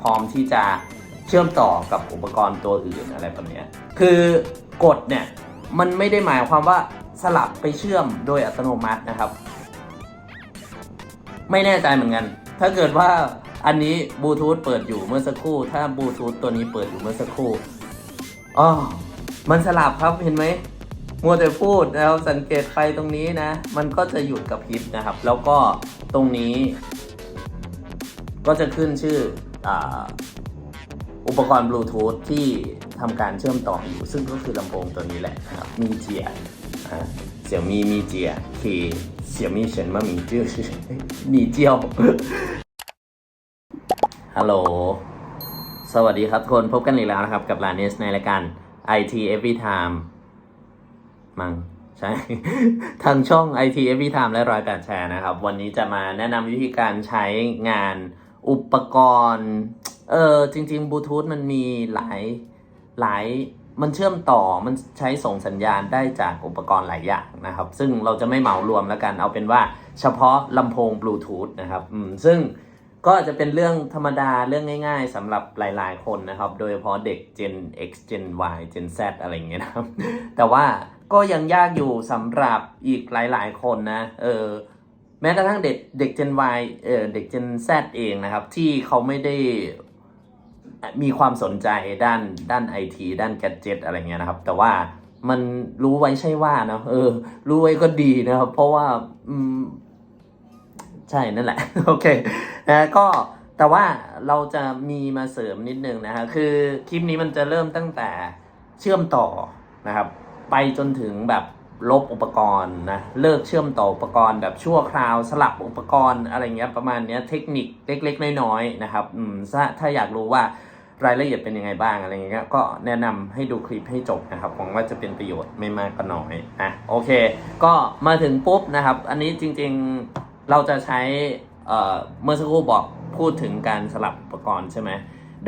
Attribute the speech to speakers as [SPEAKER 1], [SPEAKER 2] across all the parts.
[SPEAKER 1] พร้อมที่จะเชื่อมต่อกับอุปกรณ์ตัวอื่นอะไรแบบนี้คือกดเนี่ยมันไม่ได้หมายความว่าสลับไปเชื่อมโดยอัตโนมัตินะครับ ไม่แน่ใจเหมือนกัน ถ้าเกิดว่าอันนี้บลูทูธเปิดอยู่เมื่อสักครู่ ถ้าบลูทูธตัวนี้เปิดอยู่เมื่อสักครู่อ๋อมันสลับครับเห็นไหมมัวแต่พูดแล้วสังเกตไฟตรงนี้นะ มันก็จะหยุดกับพริบนะครับ แล้วก็ตรงนี้ ก็จะขึ้นชื่อ อุปกรณ์บลูทูธที่ทำการเชื่อมต่ออยู่ ซึ่งก็คือลำโพงตัวนี้แหละครับมีเจียเสี่ยมี่มีเจียคือเสี่ยมี่เฉินมามีเจียวคือมีเจียวฮัลโหลสวัสดีครับทุกคนพบกันอีกแล้วนะครับ กับลาเนสในรายการ IT Every Time มังใช่ ทางช่อง IT Every Time และรอยการแชร์นะครับ วันนี้จะมาแนะนำวิธีการใช้งาน อุปกรณ์ เออจริงๆบลูทูธมันมีหลายหลายมันเชื่อมต่อมันใช้ส่งสัญญาณได้จากอุปกรณ์หลายอย่างนะครับ ซึ่งเราจะไม่เหมารวมแล้วกันเอาเป็นว่าเฉพาะลำโพงบลูทูธนะครับอืมซึ่งก็จะเป็นเรื่องธรรมดาเรื่องง่ายๆสำหรับหลายๆคนนะครับ โดยเฉพาะเด็ก Gen X Gen Y Gen Z อะไรอย่างเงี้ยนะครับ แต่ว่าก็ยังยากอยู่สำหรับอีกหลายๆคนนะ เออ แม้กระทั่งเด็กเด็ก Gen Y เออเด็ก Gen Z เองนะครับ ที่เขาไม่ได้มีความสนใจด้านด้านไอทีด้านแกจิตอะไรเงี้ยนะครับ แต่ว่ามันรู้ไว้ใช่ว่านะเออ รู้ไว้ก็ดีนะครับ เพราะว่าอืมใช่นั่นแหละ โอเคนะก็แต่ว่าเราจะมีมาเสริมนิดนึงนะฮะคือคลิปนี้มันจะเริ่มตั้งแต่เชื่อมต่อนะครับ ไปจนถึงแบบ ลบอุปกรณ์นะเลิกเชื่อมต่ออุปกรณ์แบบชั่วคราวสลับอุปกรณ์อะไรเงี้ยประมาณเนี้ยเทคนิคเล็กๆ น้อยๆนะครับอืมถ้าถ้าอยากรู้ว่ารายละเอียดเป็นยังไงบ้างอะไรเงี้ยก็แนะนำให้ดูคลิปให้จบนะครับหวังว่าจะเป็นประโยชน์ไม่มากก็น้อยอะโอเค ก็มาถึงปุ๊บนะครับ อันนี้จริงๆเราจะใช้เอ่อเมื่อสักครู่บอกพูดถึงการสลับอุปกรณ์ใช่ไหม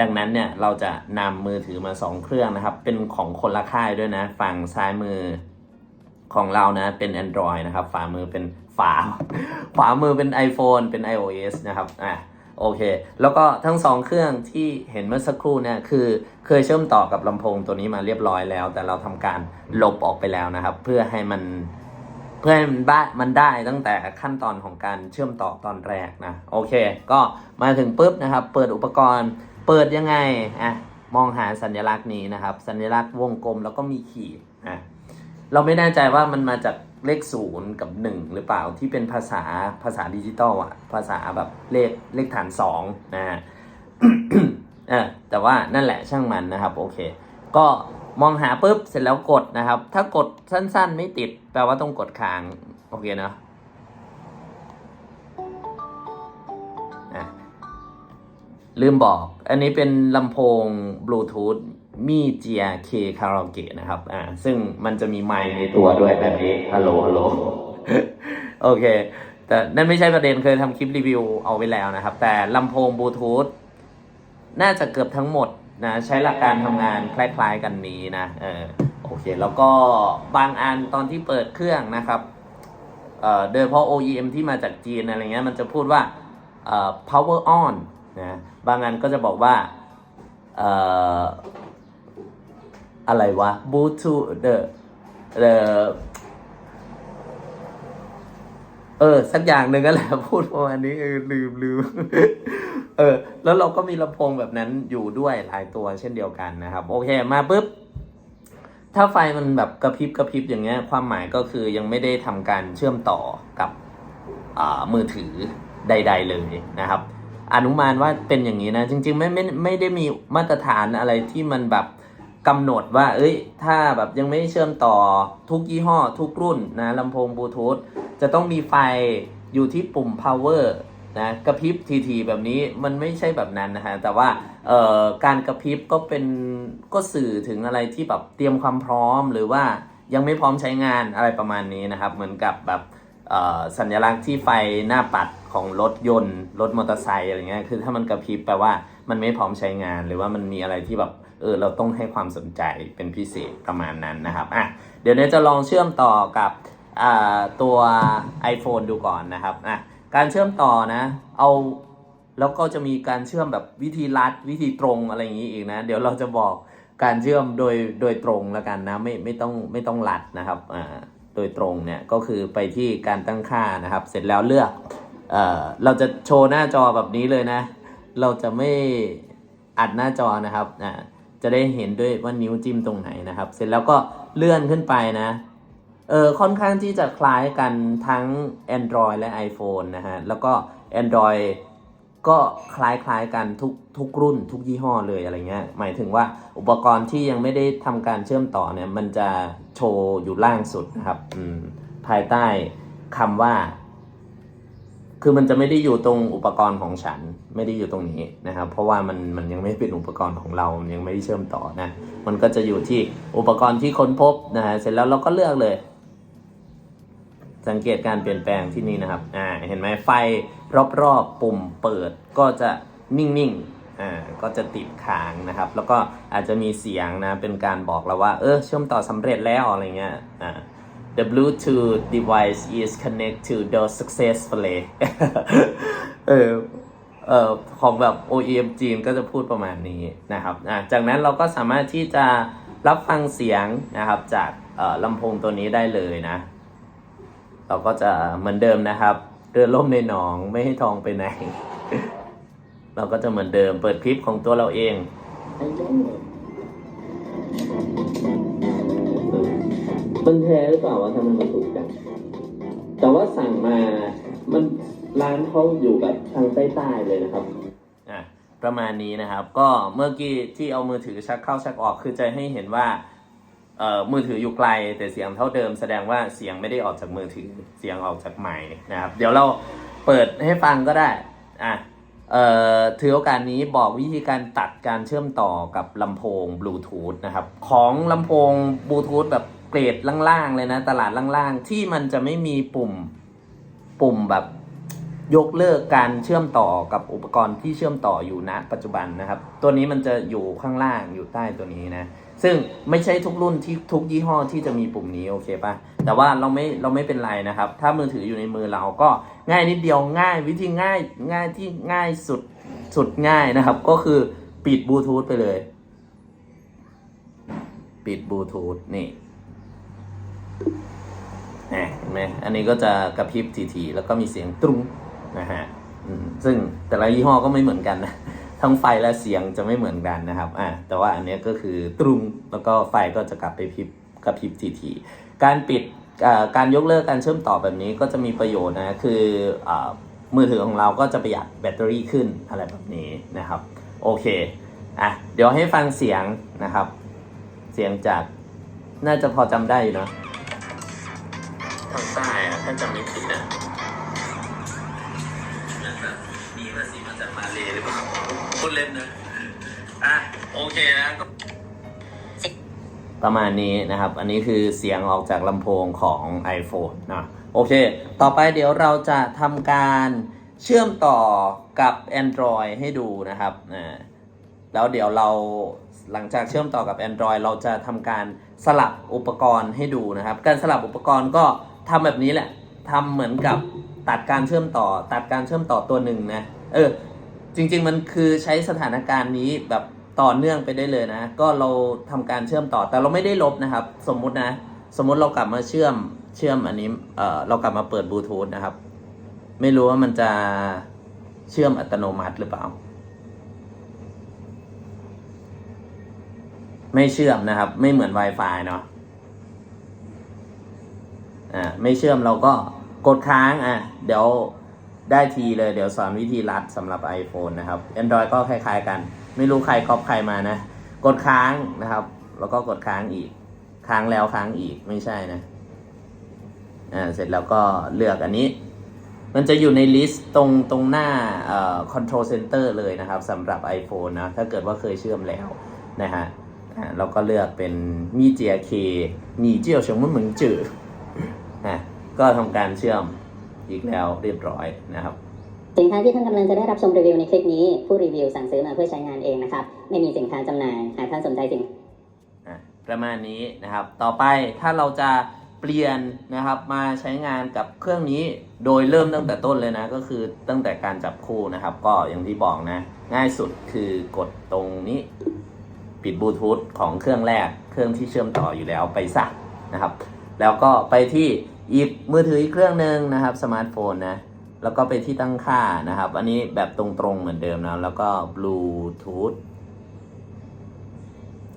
[SPEAKER 1] ดังนั้นเนี่ยเราจะนำมือถือมา 2 เครื่องนะครับ เป็นของคนละค่ายด้วยนะ ฝั่งซ้ายมือ ของเรานะเป็น Android นะครับฝ่ามือเป็นฝาขวามือเป็น iPhone เป็น iOS นะครับอะโอเค แล้วก็ทั้งสองเครื่องที่เห็นเมื่อสักครู่เนี่ยคือเคยเชื่อมต่อกับลำโพงตัวนี้มาเรียบร้อยแล้ว แต่เราทำการลบออกไปแล้วนะครับ เพื่อให้มันเพื่อให้มันได้มันได้ตั้งแต่ขั้นตอนของการเชื่อมต่อตอนแรกนะโอเค ก็มาถึงปุ๊บนะครับ เปิดอุปกรณ์ เปิดยังไงอะมองหาสัญลักษณ์นี้นะครับ สัญลักษณ์วงกลมแล้วก็มีขีด เราไม่แน่ใจว่ามันมาจากเลขศูนย์กับหนึ่งหรือเปล่าที่เป็นภาษาภาษาดิจิตอลอะภาษาแบบเลขเลขฐานสองนะฮะแต่ว่านั่นแหละช่างมันนะครับโอเค ก็มองหาปุ๊บเสร็จแล้วกดนะครับ ถ้ากดสั้นๆไม่ติด แปลว่าต้องกดค้าง โอเคเนอะอะลืมบอก อันนี้เป็นลำโพงบลูทูธ มีเจียเคคาราโอเกะนะครับ อ่า ซึ่งมันจะมีไมค์ในตัวด้วยแบบนี้ ฮัลโหล ฮัลโหล โอเค แต่นั่นไม่ใช่ประเด็นเคยทำคลิปรีวิวเอาไว้แล้วนะครับ แต่ลำโพงบลูทูธน่าจะเกือบทั้งหมดนะ ใช้หลักการทำงานคล้ายๆกันนี้นะ เออ โอเค แล้วก็บางอันตอนที่เปิดเครื่องนะครับ เอ่อ โดยเฉพาะ OEM ที่มาจากจีนอะไรเงี้ย มันจะพูดว่า เอ่อ power on นะ บางอันก็จะบอกว่า เอ่อ อะไรวะ Bluetooth the the เออ สักอย่างหนึ่งก็แหละพูดประมาณนี้เออลืมลืมเออ แล้วเราก็มีลำโพงแบบนั้นอยู่ด้วยหลายตัวเช่นเดียวกันนะครับ โอเคมาปุ๊บ ถ้าไฟมันแบบกระพริบกระพริบอย่างเงี้ย ความหมายก็คือยังไม่ได้ทำการเชื่อมต่อกับอ่ามือถือใด ๆ เลยนะครับ อนุมานว่าเป็นอย่างนี้นะ จริง ๆ ไม่ไม่ไม่ได้มีมาตรฐานอะไรที่มันแบบ กำหนดว่า เอ้ย ถ้าแบบยังไม่เชื่อมต่อทุกยี่ห้อทุกรุ่นนะลำโพงบลูทูธจะต้องมีไฟอยู่ที่ปุ่ม power นะกระพริบทีๆแบบนี้มันไม่ใช่แบบนั้นนะฮะ แต่ว่าเอ่อการกระพริบก็เป็นก็สื่อถึงอะไรที่แบบเตรียมความพร้อมหรือว่ายังไม่พร้อมใช้งานอะไรประมาณนี้นะครับ เหมือนกับแบบสัญลักษณ์ที่ไฟหน้าปัดของรถยนต์ รถมอเตอร์ไซค์อะไรเงี้ยคือถ้ามันกระพริบแปลว่ามันไม่พร้อมใช้งาน หรือว่ามันมีอะไรที่แบบ เออเราต้องให้ความสนใจเป็นพิเศษประมาณนั้นนะครับอะเดี๋ยวเนี้จะลองเชื่อมต่อกับตัว iPhone ดูก่อนนะครับอะการเชื่อมต่อนะ เอาแล้วก็จะมีการเชื่อมแบบวิธีลัดวิธีตรงอะไรอย่างนี้อีกนะ เดี๋ยวเราจะบอกการเชื่อมโดยโดยตรงแล้วกันนะไม่ไม่ต้องไม่ต้องลัดนะครับอ่าโดยตรงเนี่ยก็คือไปที่การตั้งค่านะครับ เสร็จแล้วเลือกเอ่อเราจะโชว์หน้าจอแบบนี้เลยนะ เราจะไม่อัดหน้าจอนะครับอ่า จะได้เห็นด้วยว่านิ้วจิ้มตรงไหนนะครับ เสร็จแล้วก็เลื่อนขึ้นไปนะเออค่อนข้างที่จะคล้ายกันทั้ง Android และ iPhone นะฮะ แล้วก็ Android ก็คล้ายๆกันทุกทุกรุ่นทุกยี่ห้อเลยอะไรเงี้ย หมายถึงว่าอุปกรณ์ที่ยังไม่ได้ทำการเชื่อมต่อเนี่ย มันจะโชว์อยู่ล่างสุดนะครับภายใต้คำว่า คือมันจะไม่ได้อยู่ตรงอุปกรณ์ของฉันไม่ได้อยู่ตรงนี้นะครับ เพราะว่ามันมันยังไม่เป็นอุปกรณ์ของเรามันยังไม่ได้เชื่อมต่อนะ มันก็จะอยู่ที่อุปกรณ์ที่ค้นพบนะฮะเสร็จแล้วเราก็เลือกเลย สังเกตการเปลี่ยนแปลงที่นี่นะครับอ่าเห็นไหมไฟรอบๆปุ่มเปิดก็จะนิ่งๆอ่าก็จะติดค้างนะครับ แล้วก็อาจจะมีเสียงนะเป็นการบอกเราว่า เออเชื่อมต่อสำเร็จแล้วอะไรเงี้ยอ่า The Bluetooth device is connected to successfully เออเอ่อของแบบ OEM จีนก็จะพูดประมาณนี้นะครับอ่าจากนั้นเราก็สามารถที่จะรับฟังเสียงนะครับจากเอ่อลำโพงตัวนี้ได้เลยนะ เราก็จะเหมือนเดิมนะครับ เรือล่มในหนองไม่ให้ทองไปไหน เราก็จะเหมือนเดิมเปิดคลิปของตัวเราเอง มันแท้หรือเปล่าว่าทำไมมันถูกจังแต่ว่าสั่งมามันร้านเขาอยู่แบบทางใต้ๆเลยนะครับอะประมาณนี้นะครับ ก็เมื่อกี้ที่เอามือถือชักเข้าชักออกคือจะให้เห็นว่าเอ่อมือถืออยู่ไกลแต่เสียงเท่าเดิมแสดงว่าเสียงไม่ได้ออกจากมือถือเสียงออกจากไมค์นะครับ เดี๋ยวเราเปิดให้ฟังก็ได้อะเอ่อถือโอกาสนี้บอกวิธีการตัดการเชื่อมต่อกับลำโพงบลูทูธนะครับ ของลำโพงบลูทูธแบบ เกรดล่างๆเลยนะ ตลาดล่างๆ ที่มันจะไม่มีปุ่มปุ่มแบบยกเลิกการเชื่อมต่อกับอุปกรณ์ที่เชื่อมต่ออยู่ณปัจจุบันนะครับ ตัวนี้มันจะอยู่ข้างล่างอยู่ใต้ตัวนี้นะ ซึ่งไม่ใช่ทุกรุ่นที่ทุกยี่ห้อที่จะมีปุ่มนี้โอเคปะแต่ว่าเราไม่เราไม่เป็นไรนะครับ ถ้ามือถืออยู่ในมือเราก็ง่ายนิดเดียวง่ายวิธีง่ายง่ายที่ง่ายสุดสุดง่ายนะครับ ก็คือปิดบลูทูธไปเลย ปิดบลูทูธนี่ เห็นไหมอันนี้ก็จะกระพริบทีๆแล้วก็มีเสียงตรุ้งนะฮะซึ่งแต่ละยี่ห้อก็ไม่เหมือนกันนะทั้งไฟและเสียงจะไม่เหมือนกันนะครับอ่าแต่ว่าอันนี้ก็คือตรุงแล้วก็ไฟก็จะกลับไปพริบกระพริบทีๆการปิดการยกเลิกการเชื่อมต่อแบบนี้ก็จะมีประโยชน์นะคืออมือถือของเราก็จะประหยัดแบตเตอรี่ขึ้นอะไรแบบนี้นะครับ โอเคอะเดี๋ยวให้ฟังเสียงนะครับ เสียงจากน่าจะพอจำได้อยู่เนอะ ทางใต้อะถ้าจำไม่ผิดนะมีภาษีมาจากมาเลหรือเปล่าพูดเล่นนะอะโอเคนะก็ประมาณนี้นะครับ อันนี้คือเสียงออกจากลำโพงของ iPhone นะโอเค ต่อไปเดี๋ยวเราจะทำการเชื่อมต่อกับ Android ให้ดูนะครับอ่าแล้วเดี๋ยวเราหลังจากเชื่อมต่อกับ Android เราจะทำการสลับอุปกรณ์ให้ดูนะครับ การสลับอุปกรณ์ก็ ทำแบบนี้แหละทำเหมือนกับตัดการเชื่อมต่อ ตัดการเชื่อมต่อตัวหนึ่งนะเออ จริง ๆ มันคือใช้สถานการณ์นี้แบบต่อเนื่องไปได้เลยนะ ก็เราทำการเชื่อมต่อแต่เราไม่ได้ลบนะครับ สมมุตินะ สมมุติเรากลับมาเชื่อมเชื่อมอันนี้เออเรากลับมาเปิดบลูทูธนะครับ ไม่รู้ว่ามันจะเชื่อมอัตโนมัติหรือเปล่า ไม่เชื่อมนะครับ ไม่เหมือน Wi-Fi เนาะ อ่าไม่เชื่อมเราก็กดค้างอะเดี๋ยวได้ทีเลยเดี๋ยวสอนวิธีรัดสำหรับ iPhone นะครับ Android ก็คล้ายๆกัน ไม่รู้ใครก๊อปใครมานะ กดค้างนะครับ แล้วก็กดค้างอีก ค้างแล้วค้างอีกไม่ใช่นะอ่าเสร็จแล้วก็เลือกอันนี้ มันจะอยู่ในลิสต์ตรงตรงหน้าเอ่อ control center เลยนะครับสำหรับ iPhone นะ ถ้าเกิดว่าเคยเชื่อมแล้วนะฮะอ่าเราก็เลือกเป็นมีเจียเคมีเจียวเฉิงมันเหมือนจือ ก็ทำการเชื่อมอีกแล้วเรียบร้อยนะครับ
[SPEAKER 2] สินค้าที่ท่านกำลังจะได้รับชมรีวิวในคลิปนี้ ผู้รีวิวสั่งซื้อมาเพื่อใช้งานเองนะครับ ไม่มีสินค้าจำหน่ายหากท่านสนใจสิน
[SPEAKER 1] อะประมาณนี้นะครับ ต่อไปถ้าเราจะเปลี่ยนนะครับมาใช้งานกับเครื่องนี้โดยเริ่มตั้งแต่ต้นเลยนะ ก็คือตั้งแต่การจับคู่นะครับ ก็อย่างที่บอกนะ ง่ายสุดคือกดตรงนี้ ปิดบลูทูธของเครื่องแรก เครื่องที่เชื่อมต่ออยู่แล้วไปซะนะครับ แล้วก็ไปที่ อีกมือถืออีกเครื่องหนึ่งนะครับสมาร์ทโฟนนะแล้วก็ไปที่ตั้งค่านะครับ อันนี้แบบตรงๆเหมือนเดิมนะ แล้วก็บลูทูธ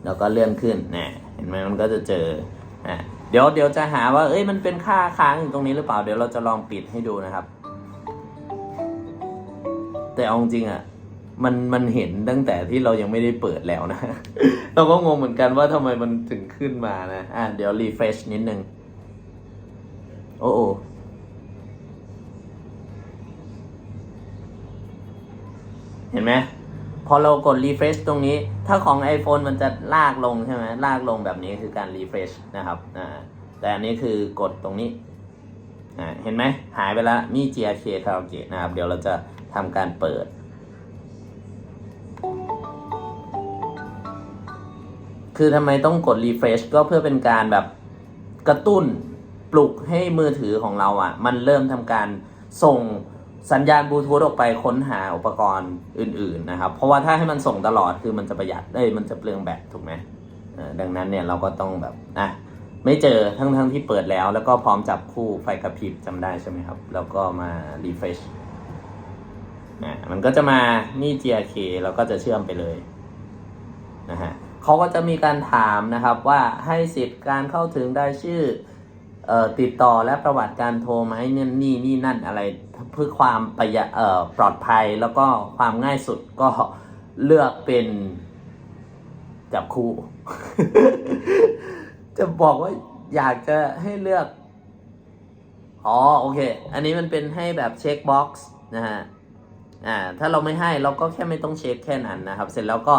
[SPEAKER 1] แล้วก็เลื่อนขึ้นนะเห็นไหมมันก็จะเจอนะเดี๋ยวเดี๋ยวจะหาว่า เอ้ยมันเป็นค่าค้างอยู่ตรงนี้หรือเปล่า เดี๋ยวเราจะลองปิดให้ดูนะครับ แต่เอาจริงๆอะมันมันเห็นตั้งแต่ที่เรายังไม่ได้เปิดแล้วนะ เราก็งงเหมือนกันว่าทำไมมันถึงขึ้นมานะ อะเดี๋ยวรีเฟรชนิดนึง โอ้โอเห็นไหมพอเรากด refresh ตรงนี้ ถ้าของ iPhone มันจะลากลงใช่ไหมลากลงแบบนี้คือการ refresh นะครับอ่าแต่อันนี้คือกดตรงนี้อ่าเห็นไหมหายไปแล้วมี GRK Karaoke นะครับ เดี๋ยวเราจะทำการเปิด คือทำไมต้องกด refresh ก็เพื่อเป็นการแบบกระตุ้น ปลุกให้มือถือของเราอะ มันเริ่มทำการส่งสัญญาณบลูทูธออกไปค้นหาอุปกรณ์อื่น ๆ นะครับ เพราะว่าถ้าให้มันส่งตลอดคือมันจะประหยัดเอ้ยมันจะเปลืองแบตถูกไหมดังนั้นเนี่ยเราก็ต้องแบบอะไม่เจอทั้งทั้งที่เปิดแล้ว แล้วก็พร้อมจับคู่ไฟกระพริบจำได้ใช่ไหมครับ แล้วก็มา refresh อะมันก็จะมานี่ GRK แล้วก็จะเชื่อมไปเลยนะฮะเขาก็จะมีการถามนะครับว่าให้สิทธิ์การเข้าถึงได้ชื่อ ติดต่อและประวัติการโทรไหมเนี่ยนี่นี่นั่นอะไรเพื่อความประหยัดปลอดภัยแล้วก็ความง่ายสุดก็เลือกเป็นจับคู่ จะบอกว่าอยากจะให้เลือก อ๋อโอเค อันนี้มันเป็นให้แบบเช็คบ็อกซ์นะฮะ อ่า ถ้าเราไม่ให้เราก็แค่ไม่ต้องเช็คแค่นั้นนะครับ เสร็จแล้วก็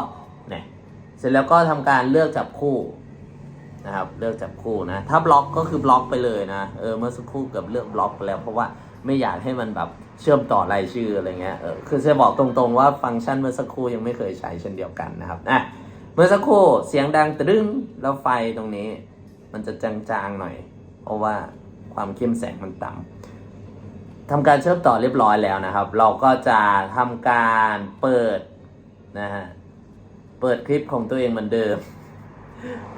[SPEAKER 1] เนี่ยเสร็จแล้วก็ทำการเลือกจับคู่ นะครับเลือกจับคู่นะ ถ้าบล็อกก็คือบล็อกไปเลยนะเออเมื่อสักครู่เกือบเลือกบล็อกไปแล้ว เพราะว่าไม่อยากให้มันแบบเชื่อมต่อรายชื่ออะไรเงี้ยเออคือจะบอกตรงๆว่าฟังก์ชันเมื่อสักครู่ยังไม่เคยใช้เช่นเดียวกันนะครับอะเมื่อสักครู่เสียงดังตรึ้งแล้วไฟตรงนี้ มันจะจางๆหน่อย เพราะว่าความเข้มแสงมันต่ำทำการเชื่อมต่อเรียบร้อยแล้วนะครับ เราก็จะทำการเปิดนะฮะเปิดคลิปของตัวเองเหมือนเดิม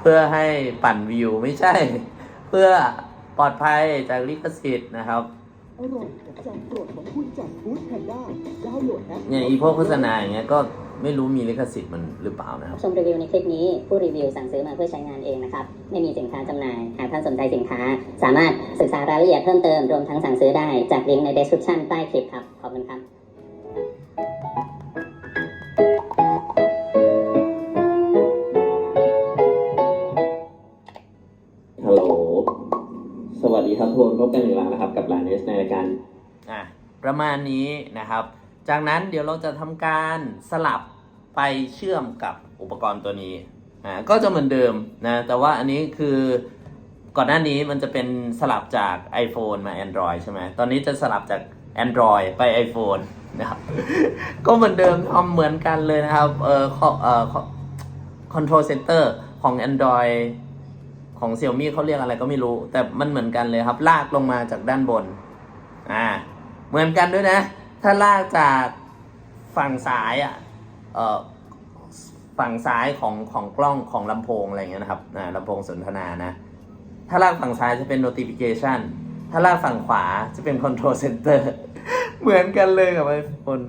[SPEAKER 1] เพื่อให้ปั่นวิวไม่ใช่ เพื่อปลอดภัยจากลิขสิทธิ์นะครับ
[SPEAKER 3] อร่อยกับจานโปรดของคุณจากฟู้ดแพนด้าดาวน์โหลดแอป
[SPEAKER 1] อย่างอีพวกโฆษณาอย่างเงี้ยก็ไม่รู้มีลิขสิทธิ์มันหรือเปล่านะครับ
[SPEAKER 2] ชมรีวิวในคลิปนี้ผู้รีวิวสั่งซื้อมาเพื่อใช้งานเองนะครับ ไม่มีสินค้าจำหน่าย หากท่านสนใจสินค้า สามารถศึกษารายละเอียดเพิ่มเติมรวมทั้งสั่งซื้อได้จากลิงก์ใน description ใต้คลิปครับขอบคุณครับ
[SPEAKER 1] ประมาณนี้นะครับ จากนั้นเดี๋ยวเราจะทำการสลับไปเชื่อมกับอุปกรณ์ตัวนี้อ่าก็จะเหมือนเดิมนะแต่ว่าอันนี้คือก่อนหน้านี้มันจะเป็นสลับจาก iPhone มา Android ใช่ไหมตอนนี้จะสลับจาก Android ไป iPhone นะครับก็เหมือนเดิมทำเหมือนกันเลยนะครับเอ่อข้อเอ่อ Control Center ของ Android ของ Xiaomi เขาเรียกอะไรก็ไม่รู้ แต่มันเหมือนกันเลยครับ ลากลงมาจากด้านบน อ่า เหมือนกันด้วยนะ ถ้าลากจากฝั่งซ้ายอะเอ่อฝั่งซ้ายของของกล้องของลำโพงอะไรเงี้ยนะครับลำโพงสนทนานะ ถ้าลากฝั่งซ้ายจะเป็น notification ถ้าลากฝั่งขวาจะเป็น control center เหมือนกันเลยกับไอโฟน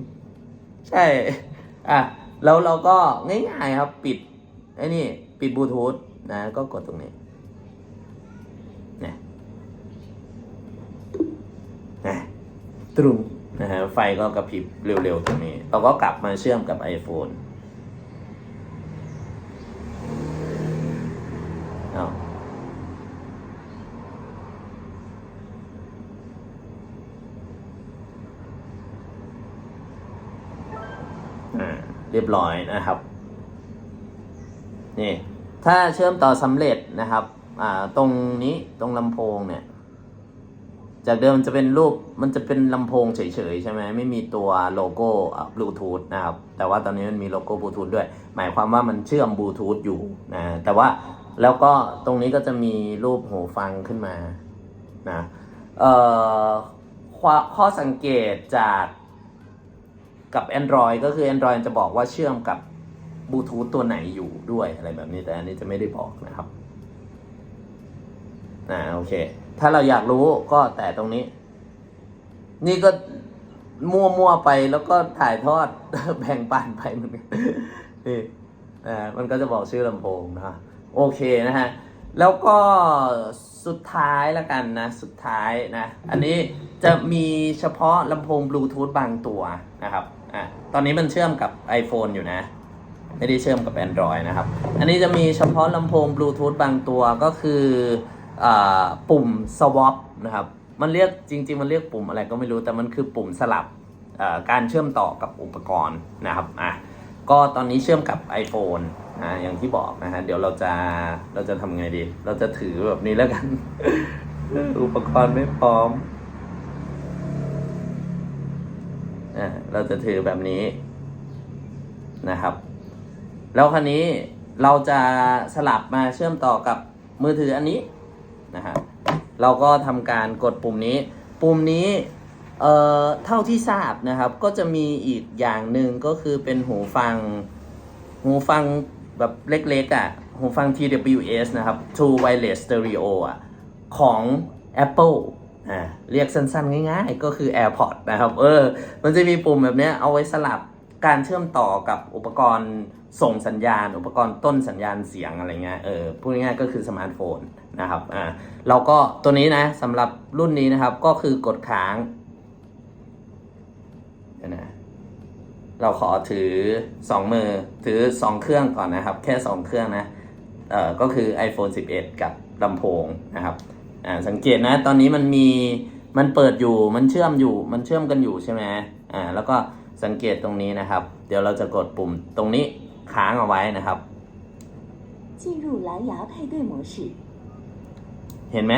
[SPEAKER 1] ใช่ อะ แล้วเราก็ง่ายๆครับ ปิดไอ้นี่ ปิดบลูทูธนะ ก็กดตรงนี้เนี่ยนะ ตรุงนะฮะไฟก็กระพริบเร็วๆตรงนี้ เราก็กลับมาเชื่อมกับ iPhone เอาอ่าเรียบร้อยนะครับ นี่ ถ้าเชื่อมต่อสำเร็จนะครับ อ่า ตรงนี้ตรงลำโพงเนี่ย จากเดิมมันจะเป็นรูปมันจะเป็นลำโพงเฉยๆ ใช่ไหมไม่มีตัวโลโก้บลูทูธนะครับ แต่ว่าตอนนี้มันมีโลโก้บลูทูธด้วย หมายความว่ามันเชื่อมบลูทูธอยู่นะแต่ว่าแล้วก็ตรงนี้ก็จะมีรูปหูฟังขึ้นมานะเอ่อข้อข้อสังเกตจากกับ Android ก็คือ Android จะบอกว่าเชื่อมกับบลูทูธตัวไหนอยู่ด้วยอะไรแบบนี้แต่อันนี้จะไม่ได้บอกนะครับ่าโอเค ถ้าเราอยากรู้ก็แต่ตรงนี้ นี่ก็มั่วๆไปแล้วก็ถ่ายทอดแบ่งปันไปเหมือนกันนี่ามันก็จะบอกชื่อลำโพงนะโอเคนะฮะ แล้วก็สุดท้ายล้วกันนะ สุดท้ายนะ อันนี้จะมีเฉพาะลำโพงบลูทูธบางตัวนะครับอะตอนนี้มันเชื่อมกับ iPhone อยู่นะ ไม่ได้เชื่อมกับ Android นะครับ อันนี้จะมีเฉพาะลำโพงบลูทูธบางตัวก็คือ ปุ่ม swap นะครับ มันเรียกจริง ๆ มันเรียกปุ่มอะไรก็ไม่รู้แต่มันคือปุ่มสลับการเชื่อมต่อกับอุปกรณ์นะครับอะก็ตอนนี้เชื่อมกับ iPhone นะอย่างที่บอกนะฮะเดี๋ยวเราจะเราจะทำไงดี เราจะถือแบบนี้แล้วกัน อุปกรณ์ไม่พร้อมอ่าเราจะถือแบบนี้นะครับ แล้วคราวนี้เราจะสลับมาเชื่อมต่อกับมือถืออันนี้ นะครับเราก็ทำการกดปุ่มนี้ ปุ่มนี้เอ่อเท่าที่ทราบนะครับ ก็จะมีอีกอย่างหนึ่งก็คือเป็นหูฟัง หูฟังแบบเล็กๆอะ หูฟัง TWS นะครับ True Wireless Stereo อะ ของ Apple อ่าเรียกสั้นๆ ง่ายๆ ก็คือ AirPods นะครับ เออ มันจะมีปุ่มแบบเนี้ยเอาไว้สลับการเชื่อมต่อกับอุปกรณ์ ส่งสัญญาณอุปกรณ์ต้นสัญญาณเสียงอะไรเงี้ยเออพูดง่ายๆก็คือสมาร์ทโฟนนะครับอ่าเราก็ตัวนี้นะสำหรับรุ่นนี้นะครับก็คือกดค้างนะเราขอถือ 2 มือถือ 2 เครื่องก่อนนะครับ แค่ 2 เครื่องนะเอ่อก็คือ iPhone 11 กับลำโพงนะครับอ่าสังเกตนะตอนนี้มันมีมันเปิดอยู่มันเชื่อมอยู่มันเชื่อมกันอยู่ใช่ไหมอ่าแล้วก็สังเกตตรงนี้นะครับ เดี๋ยวเราจะกดปุ่มตรงนี้ ค้างเอาไว้นะครับ
[SPEAKER 4] 进入蓝牙配对模式。
[SPEAKER 1] เห็นไหม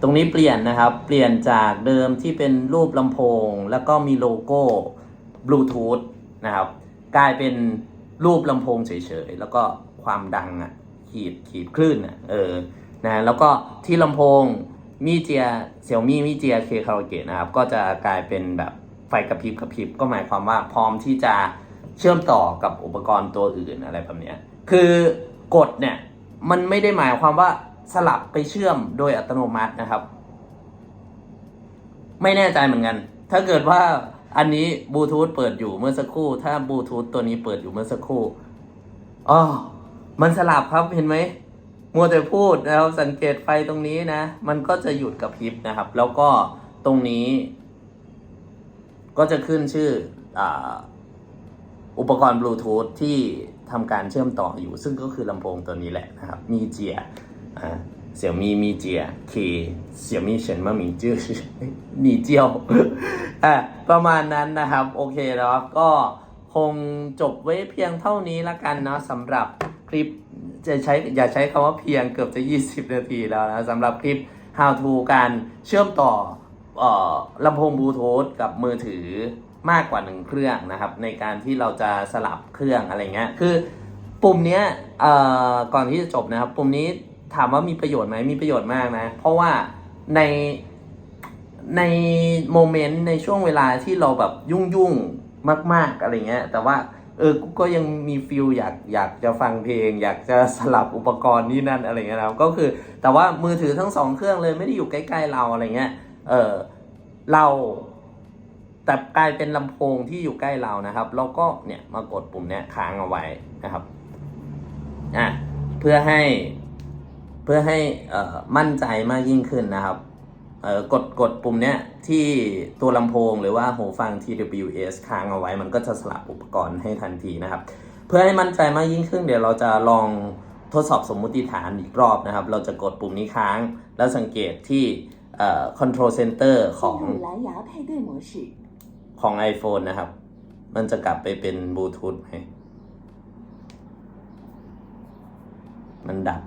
[SPEAKER 1] ตรงนี้เปลี่ยนนะครับ เปลี่ยนจากเดิมที่เป็นรูปลำโพง แล้วก็มีโลโก้บลูทูธนะครับ กลายเป็นรูปลำโพงเฉยๆ แล้วก็ความดังอ่ะ ขีดขีดคลื่นอ่ะ เออ นะ แล้วก็ที่ลำโพงมีเจียเสี่ยวมี่มีเจียเคคาราเกะนะครับ ก็จะกลายเป็นแบบไฟกระพริบกระพริบ ก็หมายความว่าพร้อมที่จะ เชื่อมต่อกับอุปกรณ์ตัวอื่นอะไรแบบนี้คือกดเนี่ยมันไม่ได้หมายความว่าสลับไปเชื่อมโดยอัตโนมัตินะครับ ไม่แน่ใจเหมือนกัน ถ้าเกิดว่าอันนี้บลูทูธเปิดอยู่เมื่อสักครู่ ถ้าบลูทูธตัวนี้เปิดอยู่เมื่อสักครู่อ๋อมันสลับครับเห็นไหมมัวแต่พูดนะครับสังเกตไฟตรงนี้นะ มันก็จะหยุดกับพริบนะครับ แล้วก็ตรงนี้ ก็จะขึ้นชื่ออา อุปกรณ์บลูทูธที่ทำการเชื่อมต่ออยู่ ซึ่งก็คือลำโพงตัวนี้แหละนะครับ มีเจียเสี่ยมีมีเจียเคเสี่ยมีเฉินมามีจื้อหนีเจียวอะประมาณนั้นนะครับ โอเคแล้วก็คงจบไว้เพียงเท่านี้ละกันเนาะสำหรับคลิปจะใช้อย่าใช้คำว่าเพียงเกือบจะ 20 นาทีแล้วนะสำหรับคลิป how to การเชื่อมต่อเอ่อลำโพงบลูทูธกับมือถือ มากกว่าหนึ่งเครื่องนะครับ ในการที่เราจะสลับเครื่องอะไรเงี้ยคือปุ่มเนี้ยเอ่อก่อนที่จะจบนะครับ ปุ่มนี้ถามว่ามีประโยชน์ไหมมีประโยชน์มากนะ เพราะว่าในในโมเมนต์ในช่วงเวลาที่เราแบบยุ่งยุ่งๆมาก ๆอะไรเงี้ยแต่ว่าเออกูก็ยังมีฟิลอยากอยากจะฟังเพลง อยากจะสลับอุปกรณ์นี่นั่นอะไรเงี้ยนะก็คือ แต่ว่ามือถือทั้งสองเครื่องเลยไม่ได้อยู่ใกล้ ๆ เราอะไรเงี้ยเออเรา แต่กลายเป็นลำโพงที่อยู่ใกล้เรานะครับ เราก็เนี่ยมากดปุ่มเนี้ยค้างเอาไว้นะครับอะเพื่อให้เพื่อให้มั่นใจมากยิ่งขึ้นนะครับกดกดปุ่มเนี้ยที่ตัวลำโพงหรือว่าหูฟัง TWS ค้างเอาไว้ มันก็จะสลับอุปกรณ์ให้ทันทีนะครับ เพื่อให้มั่นใจมากยิ่งขึ้น เดี๋ยวเราจะลองทดสอบสมมุติฐานอีกรอบนะครับ เราจะกดปุ่มนี้ค้าง แล้วสังเกตที่ control center ของ ของ iPhone นะครับ มันจะกลับไปเป็นบลูทูธไหมมันดับ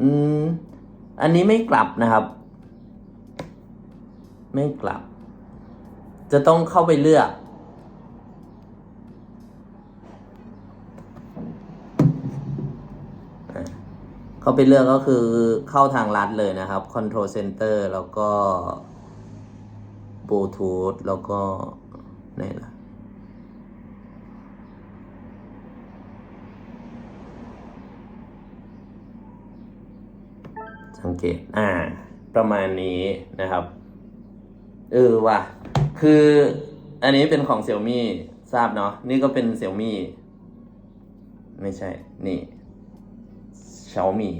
[SPEAKER 1] อืม อันนี้ไม่กลับนะครับ ไม่กลับ จะต้องเข้าไปเลือกเข้าไปเลือกก็คือเข้าทางลัดเลยนะครับ Control Center แล้วก็ Bluetooth แล้วก็ไหนล่ะสังเกต อ่า ประมาณนี้นะครับ เออว่ะ คืออันนี้เป็นของ Xiaomi ทราบเนาะ นี่ก็เป็น Xiaomi ไม่ใช่ นี่ Xiaomi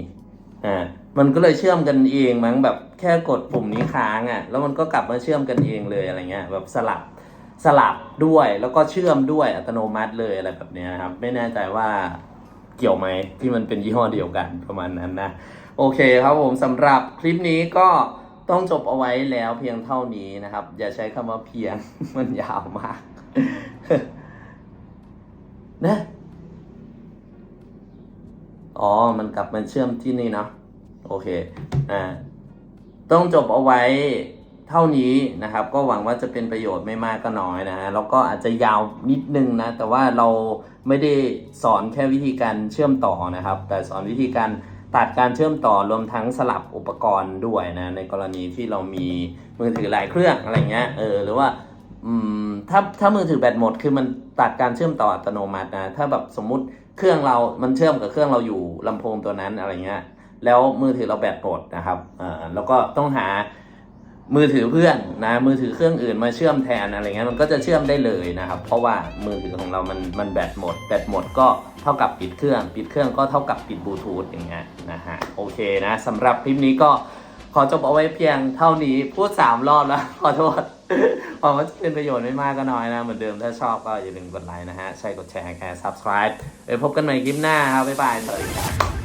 [SPEAKER 1] อ่า มันก็เลยเชื่อมกันเองมั้งแบบ แค่กดปุ่มนี้ค้างอะ่ะแล้วมันก็กลับมาเชื่อมกันเองเลยอะไรเงี้ยแบบสลับสลับด้วยแล้วก็เชื่อมด้วยอัตโนมัติเลยอะไรแบบนี้ยครับ ไม่แน่ใจว่าเกี่ยวไหมที่มันเป็นยี่ห้อเดียวกันประมาณนั้นนะโอเคครับผมสำหรับคลิปนี้ก็ต้องจบเอาไว้แล้วเพียงเท่านี้นะครับ อย่าใช้คำว่าเพียงมันยาวมาก นะอ๋อ มันกลับมาเชื่อมที่นี่เนาะโอเค อ่า ต้องจบเอาไว้เท่านี้นะครับ ก็หวังว่าจะเป็นประโยชน์ไม่มากก็น้อยนะฮะแล้วก็อาจจะยาวนิดนึงนะแต่ว่าเราไม่ได้สอนแค่วิธีการเชื่อมต่อนะครับ แต่สอนวิธีการตัดการเชื่อมต่อรวมทั้งสลับอุปกรณ์ด้วยนะในกรณีที่เรามีมือถือหลายเครื่องอะไรเงี้ยเออหรือว่าถ้าถ้ามือถือแบตหมดคือมันตัดการเชื่อมต่ออัตโนมัตินะถ้าแบบสมมุติเครื่องเรา มันเชื่อมกับเครื่องเราอยู่ลำโพงตัวนั้นอะไรเงี้ย แล้วมือถือเราแบตหมดนะครับอ่าแล้วก็ต้องหามือถือเพื่อนนะมือถือเครื่องอื่นมาเชื่อมแทนอะไรเงี้ยมันก็จะเชื่อมได้เลยนะครับ เพราะว่ามือถือของเรามันมันแบตหมด แบตหมดก็เท่ากับปิดเครื่อง ปิดเครื่องก็เท่ากับปิดบลูทูธอย่างเงี้ยนะฮะโอเคนะสำหรับคลิปนี้ก็ขอจบเอาไว้เพียงเท่านี้พูดสามรอบแล้วขอโทษหวังว่าจะเป็นประโยชน์ไม่มากก็น้อยนะ เหมือนเดิมถ้าชอบก็อย่าลืมกดไลค์นะฮะใช่กดแชร์แค่ subscribe ไปพบกันใหม่คลิปหน้าครับบ๊ายบายสวัสดีครับ